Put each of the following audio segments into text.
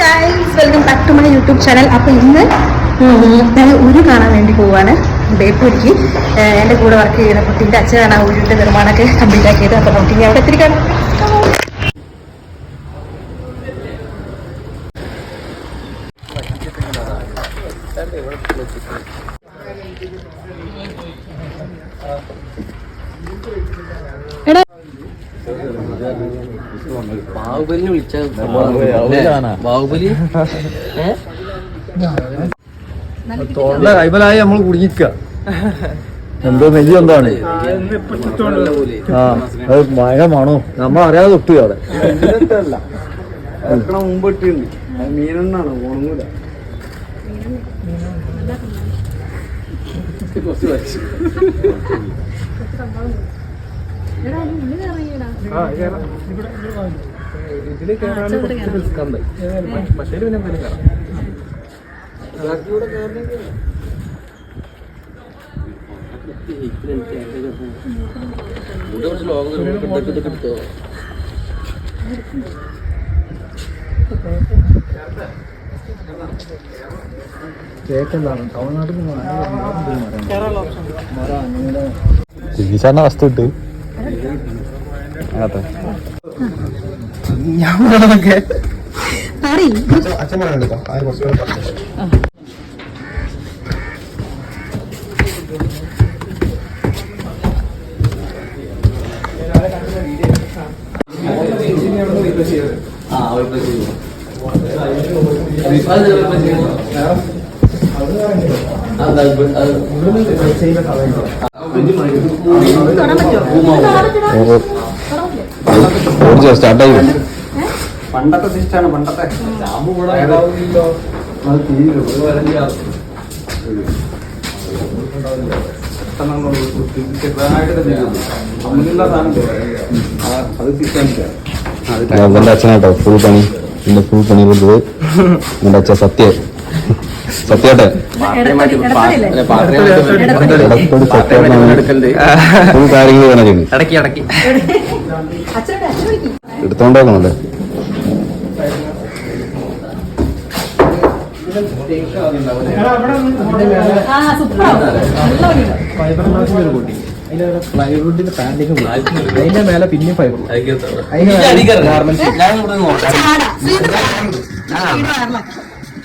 Guys welcome back to my YouTube channel അപ്പോൾ ഇന്ന് ഞാൻ ഉരു കാണാൻ വേണ്ടി പോവാണ്. ബേപ്പൂരിക്ക്. എന്റെ കൂടെ വർക്ക് ചെയ്യുന്ന കുട്ടീന്റെ അച്ഛനാണ് ആ ഉരുവിന്റെ നിർമ്മാണമൊക്കെ കംപ്ലീറ്റ് ആക്കിയത്. അപ്പോൾ നമുക്ക് അവിടെ എത്തിരിക്കാം എടാ ബാഹുബലി? തൊണ്ട കൈമലായി നമ്മൾ കുടുങ്ങിക്ക എന്തോ നെല്ലി എന്താണ്. ആ അത് മഴമാണോ നമ്മൾ അറിയാതെ തൊട്ടു അവിടെ മീനെണ്ണാണ് ഉണങ്ങൂല കുറച്ച്. ഇതിൽ കയറാൻ കുറച്ച് റിസ്ക് ഉണ്ട്. പക്ഷേ പിന്നെ എന്തായാലും കയറാം. ഇവിടെ കുറച്ച് ലോകം ഇതൊക്കെ ഇതൊക്കെ എടുത്തോ കേക്കെന്താണ് തമിഴ്നാട്ടിൽ ചികിത്സാറിന്റെ വസ്തു ഇട്ട് ഞാൻ പറഞ്ഞതൊക്കെ. ആ ഒരു സ്റ്റാർട്ട് ആയി. ഓടിച്ചോ പണ്ടത്തെ. സിസ്റ്റാണ് പണ്ടത്തെ അച്ഛനാട്ടോ ഫുൾ പണി. എന്റെ ഫുൾ പണി കൊടുത്തത് എന്റെ അച്ഛൻ സത്യ സത്യാട്ടെ എടുത്തോണ്ടോക്കണല്ലേ? ആ സൂപ്പറാവും. നല്ല ഫൈബർ ഗ്ലാസിന്റെ ഒരു പൊട്ടി. അതിന്റെ പ്ലൈവുഡിന്റെ പാന്റിങ് അതിന്റെ മേലെ പിന്നെ ഫൈബർ ഞാൻ ഇവിടെ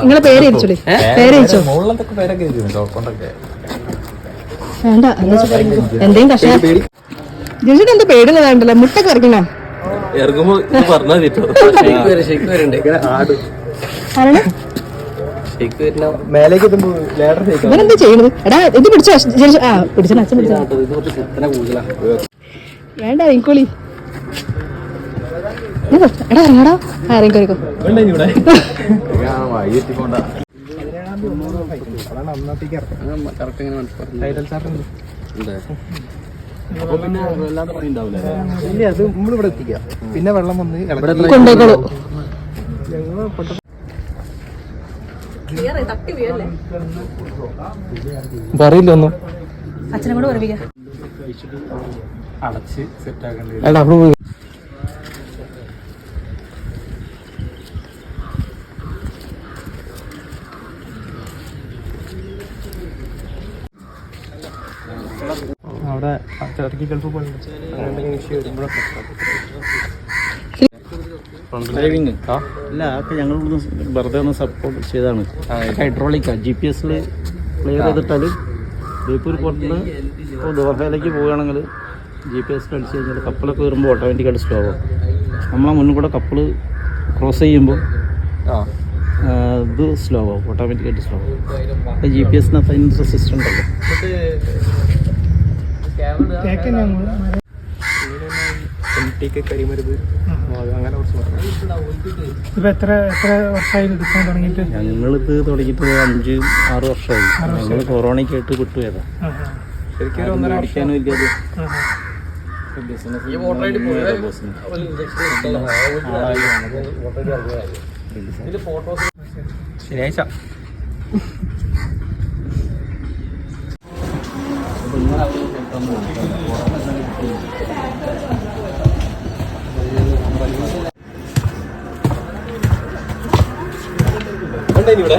നിങ്ങളെ പേര് അയച്ചോളി പേര് പേരൊക്കെ വേണ്ട എന്തെങ്കിലും കഷ്ടം ജിജിന്റെ എന്താ പേടുന്നതാണ്ടല്ലോ മുട്ട കറിക്കണോ. ഇറങ്ങുമ്പോ പറഞ്ഞാൽ മേലേക്ക് എത്തുമ്പോ ലേഡർ ഇവനെന്താ എടാ ഇത് പിടിച്ചോ ജിൻസ് ആ പിടിച്ചാ അച്ഛൻ പിടിച്ചാ. വേണ്ട. എടാ ഇറങ്ങടാ. ആ അതാണ് അന്നത്തേക്ക് ഇറക്കം കറക്റ്റ് ഇങ്ങനെ മനസ്സിലാക്കി ടൈറ്റൽ ഇല്ല അത് നമ്മളിവിടെ എത്തിക്കാം. പിന്നെ വെള്ളം വന്ന് പറയില്ല ഒന്നും. അച്ഛനെ കൂടെ അടച്ച് സെറ്റ് ആക്കേണ്ടി അവിടെ ഇടയ്ക്ക് ഗൾഫ് പോയിട്ടുണ്ട് അങ്ങനെ ഇഷ്യൂ വരുമ്പോഴൊക്കെ. ഡ്രൈവിംഗ് ഇല്ല അതൊക്കെ ഞങ്ങൾ വെറുതെ ഒന്ന് സപ്പോർട്ട് ചെയ്താണ് ഹൈഡ്രോളിക്ക ജി പി എസിൽ ക്ലിയർ ചെയ്തിട്ടാൽ ബേപ്പൂർ പോർട്ടിൽ ഇപ്പോൾ ദോഹയിലേക്ക് പോവുകയാണെങ്കിൽ ജി പി എസ് അടിച്ച് കഴിഞ്ഞാൽ കപ്പലൊക്കെ വരുമ്പോൾ ഓട്ടോമാറ്റിക്കായിട്ട് സ്ലോ ആവും. നമ്മളെ മുന്നിൽ കൂടെ കപ്പൽ ക്രോസ് ചെയ്യുമ്പോൾ ആ. ഇത് സ്ലോ ആവും ഓട്ടോമാറ്റിക്കായിട്ട് സ്ലോ ആവും. ജി പി എസിനകത്ത് അതിനൊരു സിസ്റ്റം ഉണ്ടല്ലോ. എത്ര എത്ര ഞങ്ങളിത് തുടങ്ങിട്ട് അഞ്ച് ആറ് വർഷമായി. ഞങ്ങൾ കൊറോണയ്ക്ക് ആയിട്ട് വിട്ടുപോയതാ ശരിക്കും ശനിയാഴ്ച. ഇവിടെ?